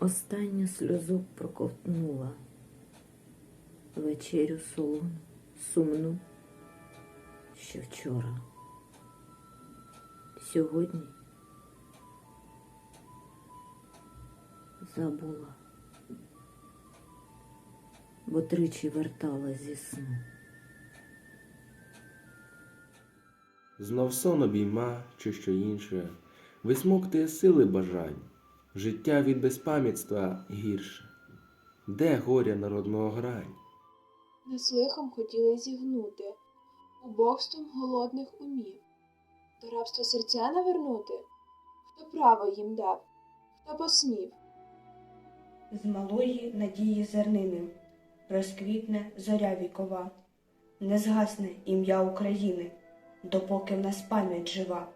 Останню сльозу проковтнула вечерю солону, сумну, що вчора. Сьогодні забула, бо тричі вертала зі сну. Знов сон обійма чи що інше, висмоктує сили бажань, життя від безпам'ятства гірше. Де горя народного грань? Лихом хотіли зігнути, убогством голодних умів. До рабства серця навернути? Хто право їм дав, хто посмів? З малої надії зернини розквітне зоря вікова, не згасне ім'я України, допоки в нас пам'ять жива.